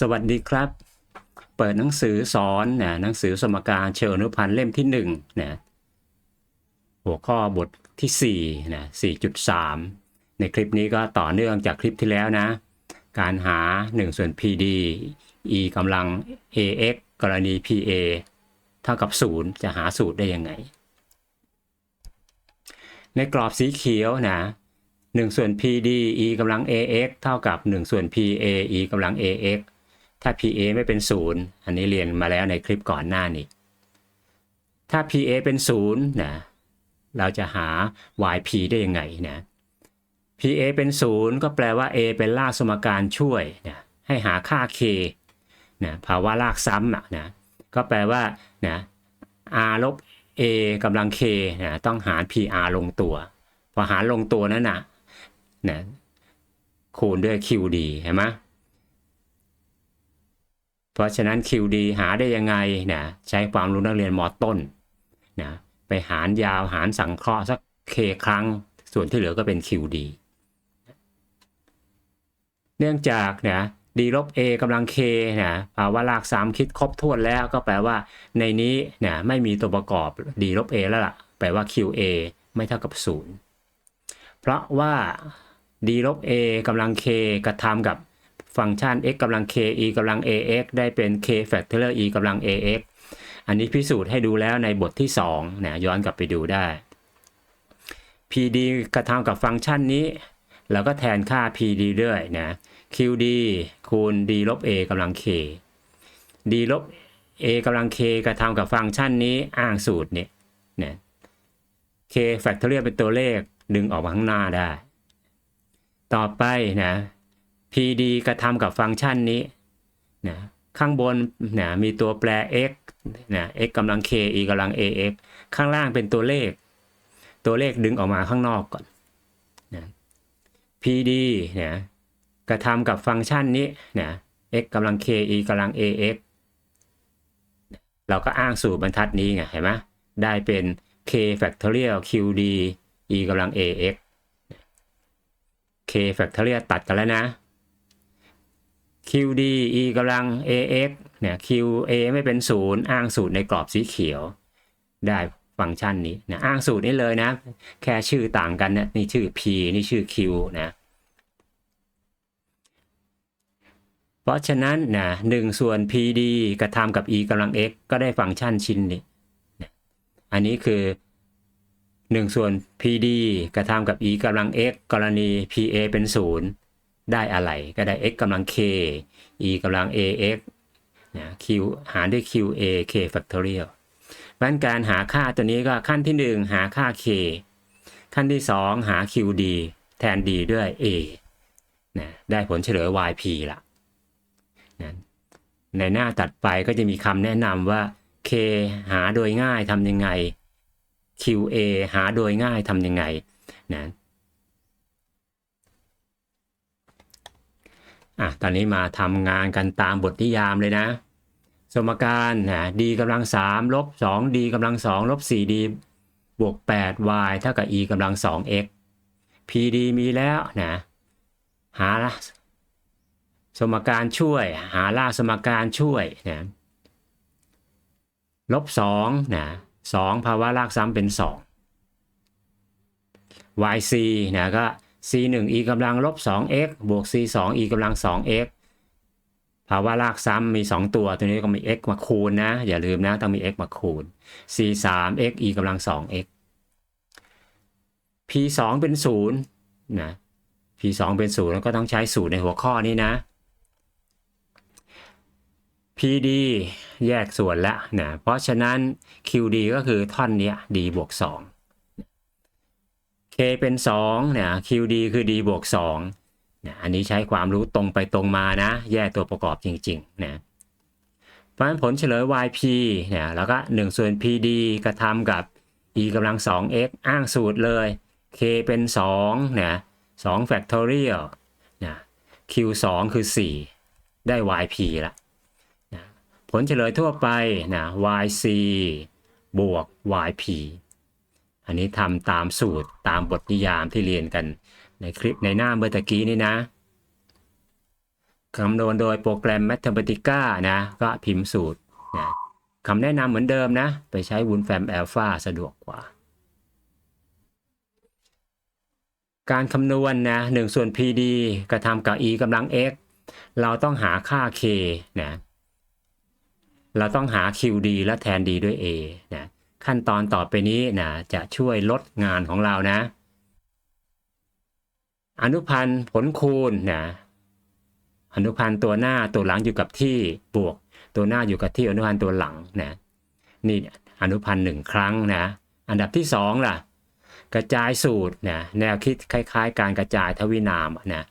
สวัสดีครับ เปิดหนังสือสอนนะหนังสือสมการเชิงอนุพันธ์เล่มที่1นะหัวข้อบทที่4นะ4.3 ในคลิปนี้ก็ต่อเนื่องจากคลิปที่แล้วนะ การหา 1 ส่วน PD e กำลัง ax กรณี pa เท่ากับ 0 จะหาสูตรได้ยังไง ในกรอบสีเขียวนะ1ส่วน PD e กำลัง ax เท่ากับ 1 ส่วน pa e กำลัง ax ถ้า PA ไม่เป็นศูนย์อันนี้เรียนมาแล้วในคลิปก่อนหน้านี้ถ้า PA เป็นศูนย์นะเราจะหา YP ได้ยังไงนะ PA เป็นศูนย์ก็แปลว่า A เป็นรากสมการช่วยนะให้หาค่า K นะภาวะรากซ้ำนะก็แปลว่านะ R ลบ A กำลัง K นะต้องหาร PR ลงตัว พอหารลงตัวนั้นนะนะคูณด้วย QD เห็นไหม เพราะฉะนั้น QD หาได้ยังไงนะใช้ความรู้นักเรียนมอต้นนะไปหารยาวหารสังเคราะห์สัก k ครั้ง ส่วนที่เหลือก็เป็น QD เนื่องจากนะ d ลบ a กำลัง k นะภาวะรากสามคิดครบถ้วนแล้วก็แปลว่า ในนี้นะไม่มีตัวประกอบ d ลบ a แล้วล่ะ แปลว่า qa ไม่เท่ากับ 0 เพราะว่า d ลบ a กำลัง k กระทำกับ ฟังก์ชัน x กำลัง k e กำลัง ax ได้เป็น k factorial e กำลัง ax อันนี้พิสูจน์ให้ดูแล้วในบทที่2นะย้อนกลับไปดูได้ pd กระทำกับฟังก์ชันนี้เราก็แทนค่า pd ด้วยนะ qd คูณ d ลบ a กำลัง k d ลบ a กำลัง k กระทำกับฟังก์ชันนี้อ้างสูตรเนี่ยนะ k factorial เป็นตัวเลขดึงออกมาข้างหน้าได้ ต่อไปนะ PD กระทำกับฟังก์ชันนี้นะข้างบนนะมีตัวแปร x นะ x กำลัง k e กำลัง ax ข้างล่างเป็นตัวเลข ตัวเลขดึงออกมาข้างนอกก่อนนะ PD นะกระทำกับฟังก์ชันนี้นะ x กำลัง k e กำลัง ax เราก็อ้างสูตรบรรทัดนี้ไงเห็นไหมได้เป็น k factorial qd e กำลัง ax k factorial ตัดกันแล้วนะ qd e กำลัง ax เนี่ย qa ไม่เป็นศูนย์อ้างสูตรในกรอบสีเขียว ได้ฟังก์ชันนี้นะอ้างสูตรนี้เลยนะ แค่ชื่อต่างกันนะนี่ชื่อ p นี่ชื่อ q นะเพราะฉะนั้นนะหนึ่งส่วน pd กระทำกับ e กำลัง x ก็ได้ฟังก์ชันชิ้นนี้นะอันนี้คือ 1 ส่วน pd กระทำกับ e กำลัง x กรณี pa เป็นศูนย์ ได้อะไรก็ได้ x กำลัง k e กำลัง ax นะ q หารด้วย qa k factorial เพราะการหาค่าตัวนี้ก็ขั้นที่ 1 หาค่า k ขั้นที่ 2 หา qd แทน d ด้วย a นะได้ผลเฉลย yp ละนะในหน้าตัดไปก็จะมีคำแนะนำว่า k หาโดยง่ายทำยังไง qa หาโดยง่ายทำยังไงนะ อะตอนนี้มาทำงานกันตามบทนิยามเลยนะ สมการนะ d กำลัง3ลบ 2d กำลัง2ลบ 4d บวก 8y เท่ากับ e กำลัง 2x pd มีแล้วนะหาสมการช่วย หาล่ากสมการช่วยนะลบ2นะ2ภาวะรากซ้ำเป็น 2 yc นะก็ c 1 e กำลังลบ 2x บวก c 2 e กำลัง 2x ภาวะรากซ้ำมี 2 ตัว ตัวนี้ก็มี x มาคูณนะ อย่าลืมนะ ต้องมี x มาคูณ c 3 x e กำลัง 2x p 2เป็น0นะ p 2เป็น0แล้วก็ต้องใช้สูตรในหัวข้อนี้นะ PD แยกส่วนละนะ เพราะฉะนั้น QD ก็คือท่อนนี้ D บวก2 K เป็น2เนะ QD คือ D บวก2นะอันนี้ใช้ความรู้ตรงไปตรงมานะ แยกตัวประกอบจริงๆนะเพราะฉะนั้นผลเฉลย YP เนะแล้วก็1ส่วน PD กระทำกับ e กำลัง 2x อ้างสูตรเลย k เป็น2นะ2 factorial นะ q 2คือ 4 ได้ yp ละนะผลเฉลยทั่วไปนะ yc บวก yp อันนี้ทำตามสูตรตามบทนิยามที่เรียนกัน ในคลิปในหน้าเมื่อตะกี้นี่นะคำนวณโดยโปรแกรม Mathematica นะ ก็พิมพ์สูตรนะคำแนะนำเหมือนเดิมนะ ไปใช้วุนแฟม Alpha สะดวกกว่า การคำนวณนะ1ส่วน PD กระทำกับ e กำลัง x เราต้องหาค่า k นะเราต้องหา QD และแทน d ด้วย a นะ ขั้นตอนต่อไปนี้นะจะช่วยลดงานของเรานะ อนุพันธ์ผลคูณนะอนุพันธ์ตัวหน้าตัวหลังอยู่กับที่บวก ตัวหน้าอยู่กับที่อนุพันธ์ตัวหลังนะนี่อนุพันธ์หนึ่งครั้งนะ อันดับที่สองล่ะ กระจายสูตรนะแนวคิดคล้ายๆ การกระจายทวินามนะ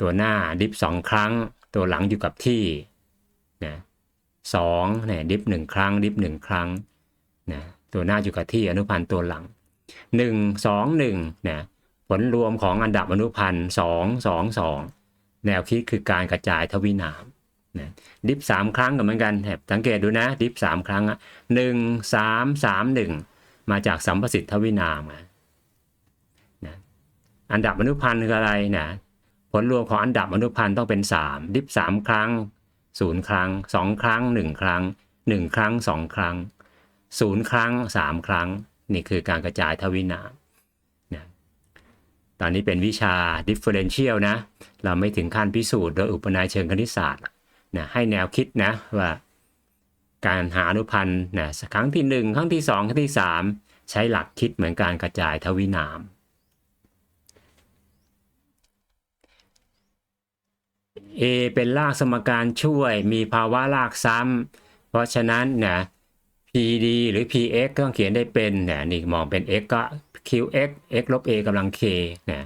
ตัวหน้าดิฟสองครั้ง ตัวหลังอยู่กับที่นะ สองเนี่ยดิฟหนึ่งครั้ง ดิฟหนึ่งครั้งนะตัวหน้าอยู่กับที่อนุพันธ์ตัวหลังหนึ่งสองหนึ่งนะผลรวมของอันดับอนุพันธ์สองสองสองแนวคิดคือการกระจายทวินามนะดิฟสามครั้งก็เหมือนกันแถบสังเกตดูนะ ดิฟสามครั้งอะหนึ่งสามสามหนึ่งมาจากสัมประสิทธิ์ทวินามอะนะอันดับอนุพันธ์คืออะไรนะผลรวมของอันดับอนุพันธ์ต้องเป็นสามดิฟสามครั้ง ศูนย์ครั้งสองครั้งหนึ่งครั้งหนึ่งครั้งสองครั้งศูนย์ครั้งสามครั้ง นี่คือการกระจายทวินามนะตอนนี้เป็นวิชา differential นะ เราไม่ถึงขั้นพิสูจน์โดยอุปนัยเชิงคณิตศาสตร์นะให้แนวคิดนะว่าการหาอนุพันธ์นะครั้งที่หนึ่งครั้งที่สองครั้งที่สามใช้หลักคิดเหมือนการกระจายทวินาม A เป็นรากสมการช่วย มีภาวะรากซ้ำเพราะฉะนั้นนะ PD หรือ PX ก็ต้องเขียนได้เป็นนะนี่มองเป็น x ก็ QX x ลบ a กำลัง k นะ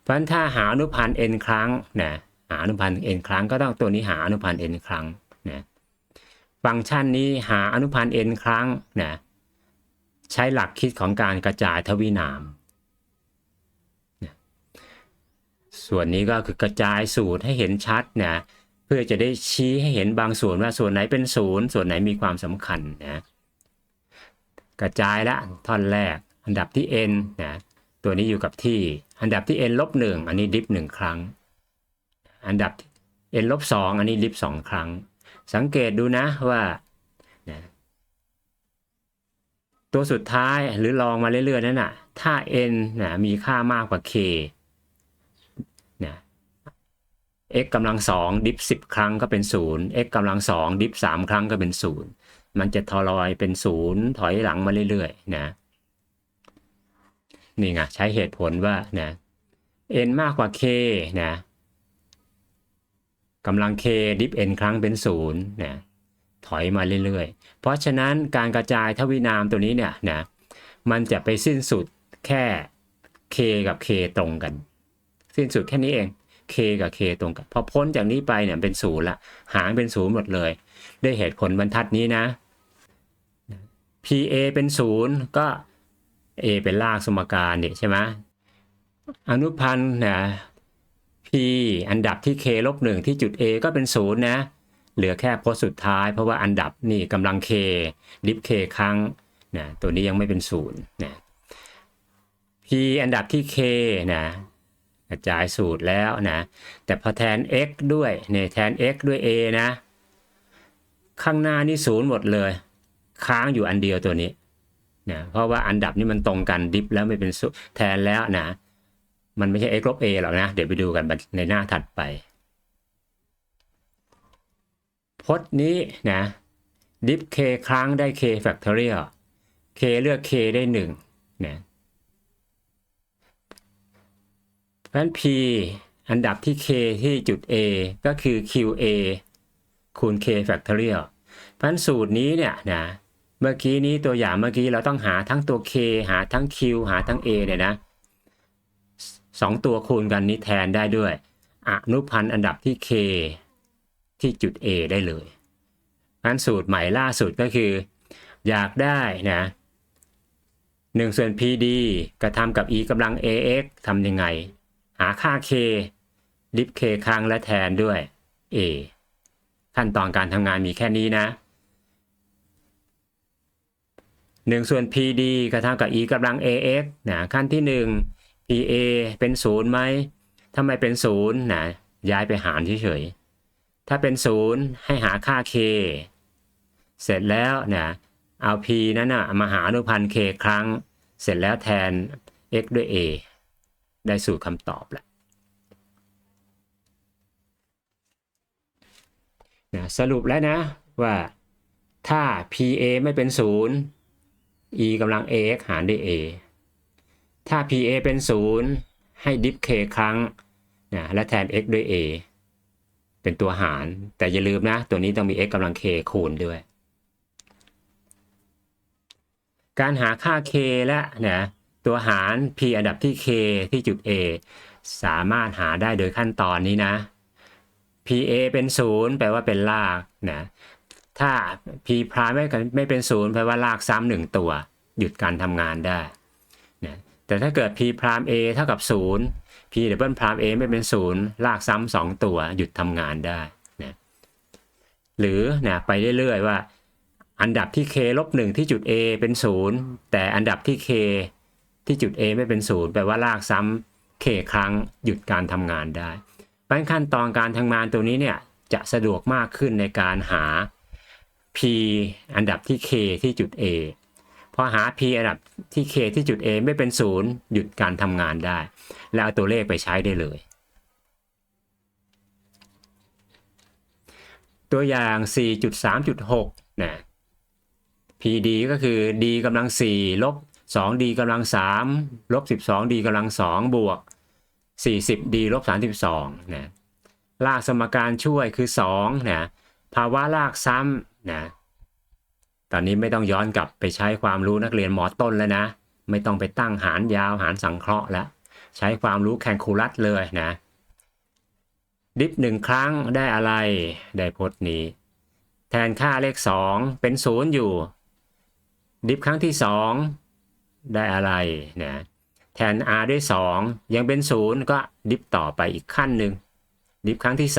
เพราะฉะนั้นถ้าหาอนุพันธ์ n ครั้งนะหาอนุพันธ์ n ครั้งก็ต้องตัวนี้หาอนุพันธ์ n ครั้งนะฟังก์ชันนี้หาอนุพันธ์ n ครั้งนะใช้หลักคิดของการกระจายทวินามนะ ส่วนนี้ก็คือกระจายสูตรให้เห็นชัดนะเพื่อจะได้ชี้ให้เห็นบางส่วนว่าส่วนไหนเป็นศูนย์ส่วนไหนมีความสำคัญนะกระจายละท่อนแรก อันดับที่ n นะตัวนี้อยู่กับที่ อันดับที่ n ลบหนึ่งอันนี้ดิฟหนึ่งครั้ง อันดับ n ลบสองอันนี้ดิฟสองครั้ง สังเกตดูนะว่านะตัวสุดท้ายหรือลองมาเรื่อยๆนั่นน่ะถ้า n นะมีค่ามากกว่า k x กำลังสองดิฟสิบครั้งก็เป็นศูนย์ x กำลังสองดิฟสามครั้งก็เป็นศูนย์มันจะทอลอยเป็นศูนย์ถอยหลังมาเรื่อยๆนะ นี่ไงใช้เหตุผลว่านะ n มากกว่า k นะกำลัง k ดิฟ n ครั้งเป็นศูนย์นะถอยมาเรื่อยๆ เพราะฉะนั้นการกระจายทวินามตัวนี้เนี่ยนะมันจะไปสิ้นสุดแค่ k กับ k ตรงกัน สิ้นสุดแค่นี้เอง k กับ k ตรงกันพอพ้นจากนี้ไปเนี่ยเป็นศูนย์ละ หางเป็นศูนย์หมดเลย ด้วยเหตุผลบรรทัดนี้นะ PA เป็นศูนย์ก็ A เป็นรากสมการเนี่ยใช่ไหมอนุพันธ์นะ P อันดับที่ k ลบหนึ่งที่จุด A ก็เป็นศูนย์นะ เหลือแค่โพจน์สุดท้าย เพราะว่าอันดับนี่กำลัง k ดิฟ k ครั้งนะตัวนี้ยังไม่เป็นศูนย์นะ P อันดับที่ k นะ กระจายสูตรแล้วนะ แต่พอแทน x ด้วยเนี่ยแทน x ด้วย a นะ ข้างหน้านี่ศูนย์หมดเลย ค้างอยู่อันเดียวตัวนี้นะเพราะว่าอันดับนี้มันตรงกันดิฟแล้วไม่เป็นศูแทนแล้วนะ มันไม่ใช่ x ลบ a หรอกนะ เดี๋ยวไปดูกันในหน้าถัดไป พจน์นี้นะดิฟ k ครั้งได้ k factorial k เลือก k ได้1นะเพ ราะฉะนั้น p อันดับที่ k ที่จุด a ก็คือ qa คูณ k factorial เพราะฉะนั้นสูตรนี้เนี่ยนะเมื่อกี้นี้ตัวอย่างเมื่อกี้เราต้องหาทั้งตัว k หาทั้ง q หาทั้ง a เนี่ยนะสองตัวคูณกันนี้แทนได้ด้วย อนุพันธ์อันดับที่ k ที่จุด a ได้เลยงั้นสูตรใหม่ล่าสุดก็คือ อยากได้นะ1ส่วน pd กระทำกับ e กำลัง ax ทำยังไง หาค่า k ดิฟ k ครั้งและแทนด้วย a ขั้นตอนการทำงานมีแค่นี้นะ 1 ส่วน pd กระทำกับ e กำลัง ax นะขั้นที่ 1 pa เป็นศูนย์ไหมถ้าไมเป็นศูนย์นะย้ายไปหารเฉยๆถ้าเป็นศูนย์ให้หาค่า k เสร็จแล้วนะเอา p นั้นนะมาหาอนุพันธ์ k ครั้ง เสร็จแล้วแทน x ด้วย a ได้สูตรคำตอบแล้วนะสรุปแล้วนะว่าถ้า pa ไม่เป็นศูนย์ e กำลัง ax หารด้วย a ถ้า pa เป็นศูนย์ให้ดิฟ k ครั้งนะและแทน x ด้วย a เป็นตัวหาร แต่อย่าลืมนะ ตัวนี้ต้องมี x กำลัง k คูณด้วย การหาค่า k และนะ ตัวหาร p อันดับที่ k ที่จุด a สามารถหาได้โดยขั้นตอนนี้นะ pa เป็นศูนย์แปลว่าเป็นรากนะ ถ้า p พรามไม่ไม่เป็นศูนย์แปลว่ารากซ้ำหนึ่งตัว หยุดการทำงานได้นะแต่ถ้าเกิด p พราม a เท่ากับศูนย์ p ดับเบิลพราม a ไม่เป็นศูนย์ลากซ้ำสองตัว หยุดทำงานได้นะหรือนะไปเรื่อยๆว่า อันดับที่ k ลบหนึ่งที่จุด a เป็นศูนย์แต่อันดับที่ k ที่จุด a ไม่เป็นศูนย์แปลว่าลากซ้ำ k ครั้งหยุดการทำงานได้เพราะขั้นตอนการทำงานตัวนี้เนี่ยจะสะดวกมากขึ้นในการหา p อันดับที่ k ที่จุด a พอหา p อันดับที่ k ที่จุด a ไม่เป็นศูนย์หยุดการทำงานได้ แล้วเอาตัวเลขไปใช้ได้เลย ตัวอย่าง 4.3.6นะ PD ก็คือ d กำลัง4ลบ 2d กำลัง3ลบ 12d กำลัง2บวก 40d ลบ32นะลากสมการช่วยคือ2นะภาวะลากซ้ำนะตอนนี้ไม่ต้องย้อนกลับไปใช้ความรู้นักเรียนมอต้นแล้วนะ ไม่ต้องไปตั้งหารยาวหารสังเคราะห์แล้ว ใช้ความรู้แคลคูลัสเลยนะ ดิฟหนึ่งครั้งได้อะไร ได้พจน์นี้ แทนค่าเลข 2 เป็นศูนย์อยู่ ดิฟครั้งที่ 2 ได้อะไรนะแทน r ด้วย 2 ยังเป็นศูนย์ก็ดิฟต่อไปอีกขั้นหนึ่งดิฟครั้งที่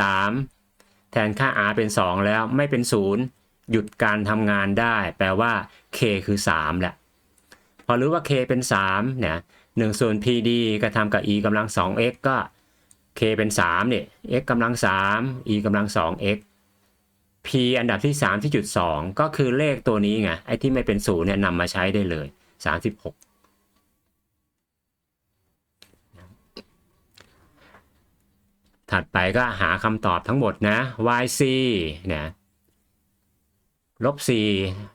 3 แทนค่า r เป็น 2 แล้วไม่เป็นศูนย์หยุดการทำงานได้ แปลว่า k คือ 3 แหละ พอรู้ว่า k เป็น3เนี่ย1ส่วน pd กระทำกับ e กำลัง 2x ก็ k เป็น3เนี่ย x กำลัง 3 e กำลัง 2x p อันดับที่3ที่จุด2ก็คือเลขตัวนี้ไงไอ้ที่ไม่เป็นศูนย์เนี่ยนำมาใช้ได้เลย 36 ถัดไปก็หาคำตอบทั้งหมดนะ yc นะลบ c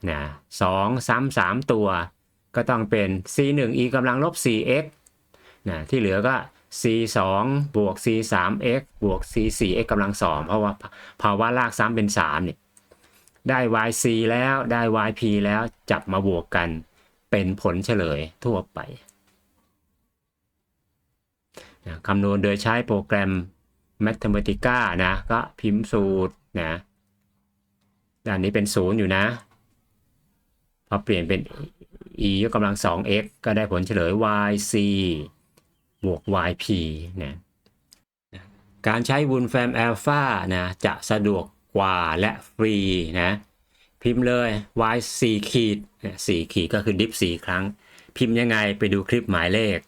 นะ2ซ้ำ3ตัว ก็ต้องเป็น c 1 e กำลังลบ 4x นะที่เหลือก็ c 2บวก c 3 x บวก c 4 x กำลัง 2 เพราะว่าภาวะลากซ้ำเป็น3เนี่ยได้ yc แล้วได้ yp แล้วจับมาบวกกัน เป็นผลเฉลยทั่วไปนะคำนวณโดยใช้โปรแกรม Mathematica นะ ก็พิมพ์สูตรนะด้านนี้เป็นศูนย์อยู่นะ พอเปลี่ยนเป็น e ยกกำลัง 2x ก็ได้ผลเฉลย yc บวก yp นะการใช้วุนแฟมอัลฟานะจะสะดวกกว่าและฟรีนะ พิมพ์เลย y 4ขีด4ขีดก็คือดิฟ4ครั้ง พิมพ์ยังไงไปดูคลิปหมายเลข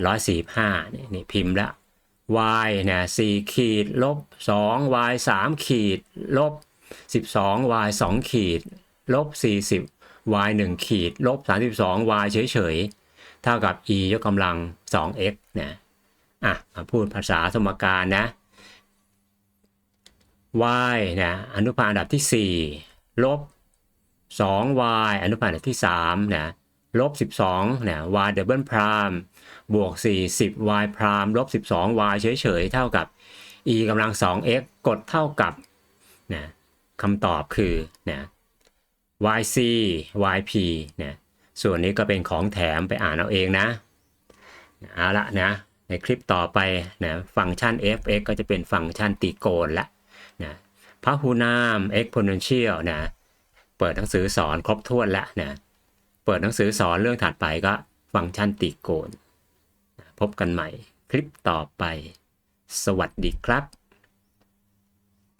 845นี่นี่พิมพ์ล้ว y เนี่ย4ขีดลบ 2 y 3ขีดลบ 12 y 2ขีดลบ 40 y 1ขีดลบ 32 y เฉยๆ เท่ากับ e ยกกำลัง 2x นะอะมาพูดภาษาสมการนะ y นะอนุพันธ์อันดับที่ 4 ลบ 2y อนุพันธ์อันดับที่3นะลบ 12นะ y double prime บวก 40 y prime ลบ 12 y เฉยๆ เท่ากับ e กำลัง 2x กดเท่ากับนะคำตอบคือนะ yc yp นะส่วนนี้ก็เป็นของแถมไปอ่านเอาเองนะเอาละนะในคลิปต่อไปนะฟังก์ชัน fx ก็จะเป็นฟังก์ชันตีโกนละ นะพหูนาม exponential นะ เปิดหนังสือสอนครบถ้วนแล้วนะ เปิดหนังสือสอนเรื่องถัดไปก็ฟังก์ชันตีโกนพบกันใหม่คลิปต่อไป สวัสดีครับ